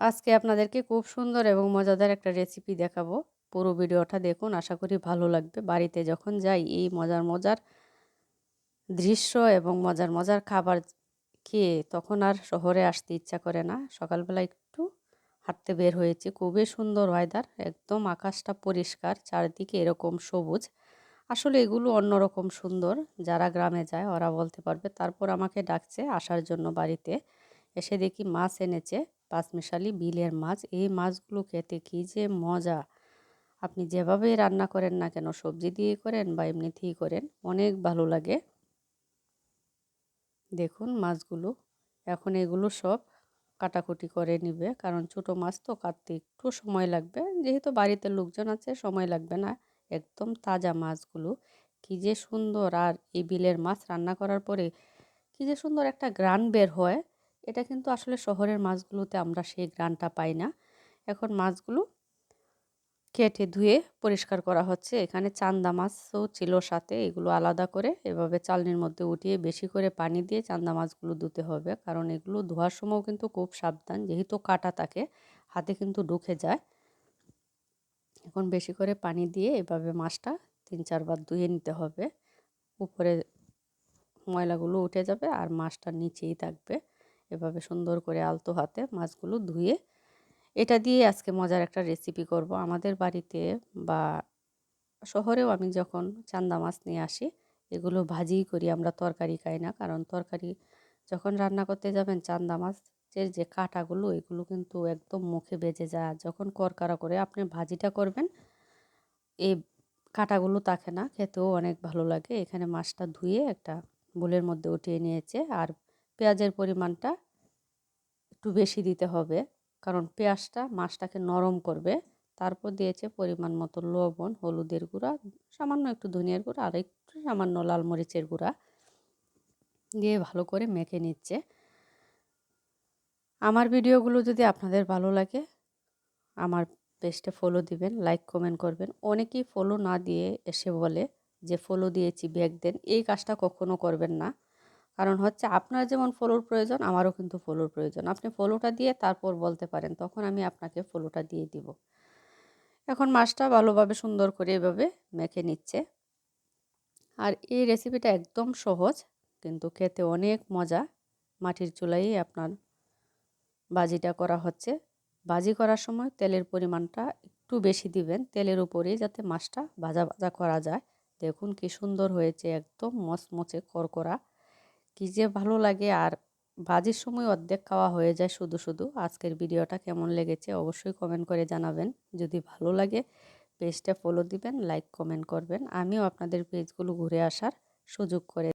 আজকে আপনাদেরকে খুব সুন্দর এবং মজাদার একটা রেসিপি দেখাবো। পুরো ভিডিওটা দেখুন, আশা করি ভালো লাগবে। বাড়িতে যখন যাই, এই মজার মজার দৃশ্য এবং মজার মজার খাবার খেয়ে তখন আর শহরে আসতে ইচ্ছা করে না। সকালবেলা একটু হাঁটতে বের হয়েছি। খুবই সুন্দর ওয়েদার একদম আকাশটা পরিষ্কার, চারদিকে এরকম সবুজ। আসলে এগুলো অন্যরকম সুন্দর। যারা গ্রামে যায়, ওরা বলতে পারবে, তারপর আমাকে ডাকছে আসার জন্য বাড়িতে। এসে দেখি মাছ এনেছে। পাঁচমিশালি বিলের মাছ। এই মাছগুলো খেতে কী যে মজা। আপনি যেভাবে রান্না করেন না কেন, সবজি দিয়ে করেন বা এমনিতেই করেন, অনেক ভালো লাগে। দেখুন মাছগুলো, এখন এগুলো সব কাটাকুটি করে নিবে, কারণ ছোটো মাছ তো কাটতে একটু সময় লাগবে। যেহেতু বাড়িতে লোকজন আছে, সময় লাগবে না। একদম তাজা মাছগুলো। কী যে সুন্দর। আর এই বিলের মাছ রান্না করার পরে কী যে সুন্দর একটা গ্রান বের হয়। এটা কিন্তু আসলে শহরের মাছগুলোতে আমরা সেই গ্রানটা পাই না। এখন মাছগুলো কেটে ধুয়ে পরিষ্কার করা হচ্ছে। এখানে চান্দা মাছও ছিল সাথে, এগুলো আলাদা করে এভাবে চালনির মধ্যে উঠিয়ে বেশি করে পানি দিয়ে চান্দা মাছগুলো ধুতে হবে। কারণ এগুলো ধোয়ার সময়ও কিন্তু খুব সাবধান, যেহেতু কাটা থাকে, হাতে কিন্তু ঢুকে যায়। এখন বেশি করে পানি দিয়ে এভাবে মাছটা তিন চারবার ধুয়ে নিতে হবে। উপরে ময়লাগুলো উঠে যাবে আর মাছটা নিচেই থাকবে। এভাবে সুন্দর করে আলতো হাতে মাছগুলো ধুয়ে এটা দিয়ে আজকে মজার একটা রেসিপি করব। আমাদের বাড়িতে বা শহরেও আমি যখন চান্দা মাছ নিয়ে আসি, এগুলো ভাজিই করি, আমরা তরকারি খাই না। কারণ তরকারি যখন রান্না করতে যাবেন, চান্দা মাছের যে কাঁটাগুলো, এগুলো কিন্তু একদম মুখে বেজে যায়। যখন করকারা করে আপনি ভাজিটা করবেন এই কাঁটাগুলো থাকে না, খেতেও অনেক ভালো লাগে। এখানে মাছটা ধুয়ে একটা বোলের মধ্যে উঠিয়ে নিয়েছে। আর পেঁয়াজের পরিমাণটা একটু বেশি দিতে হবে। কারণ পেঁয়াজটা মাছটাকে নরম করবে। তারপর দিয়েছে পরিমাণ মতো লবণ, হলুদের গুঁড়া, সামান্য একটু ধনিয়ার গুঁড়া আর একটু সামান্য লাল মরিচের গুঁড়া দিয়ে ভালো করে মেখে নিচ্ছে। আমার ভিডিওগুলো যদি আপনাদের ভালো লাগে, আমার পেজটা ফলো দিবেন লাইক কমেন্ট করবেন। অনেকেই ফলো না দিয়ে এসে বলে যে ফলো দিয়েছি ব্যাগ দেন। এই কাজটা কখনো করবেন না। কারণ হচ্ছে আপনার যেমন ফলোর প্রয়োজন, আমারও কিন্তু ফলোর প্রয়োজন। আপনি ফলোটা দিয়ে তারপর বলতে পারেন, তখন আমি আপনাকে ফলোটা দিয়ে দিব। এখন মাছটা ভালোভাবে সুন্দর করে এভাবে মেখে নিচ্ছে। আর এই রেসিপিটা একদম সহজ, কিন্তু খেতে অনেক মজা। মাটির চুলাই আপনার বাজিটা করা হচ্ছে। বাজি করার সময় তেলের পরিমাণটা একটু বেশি দিবেন। তেলের উপরেই যাতে মাছটা ভাজা ভাজা করা যায়। দেখুন কি সুন্দর হয়েছে, একদম মচমচে করকরা কী যে ভালো লাগে। আর বাজির সময় অর্ধেক খাওয়া হয়ে যায় শুধু শুধু। আজকের ভিডিওটা কেমন লেগেছে অবশ্যই কমেন্ট করে জানাবেন। যদি ভালো লাগে পেজটা ফলো দিবেন লাইক কমেন্ট করবেন। আমিও আপনাদের পেজগুলো ঘুরে আসার সুযোগ করে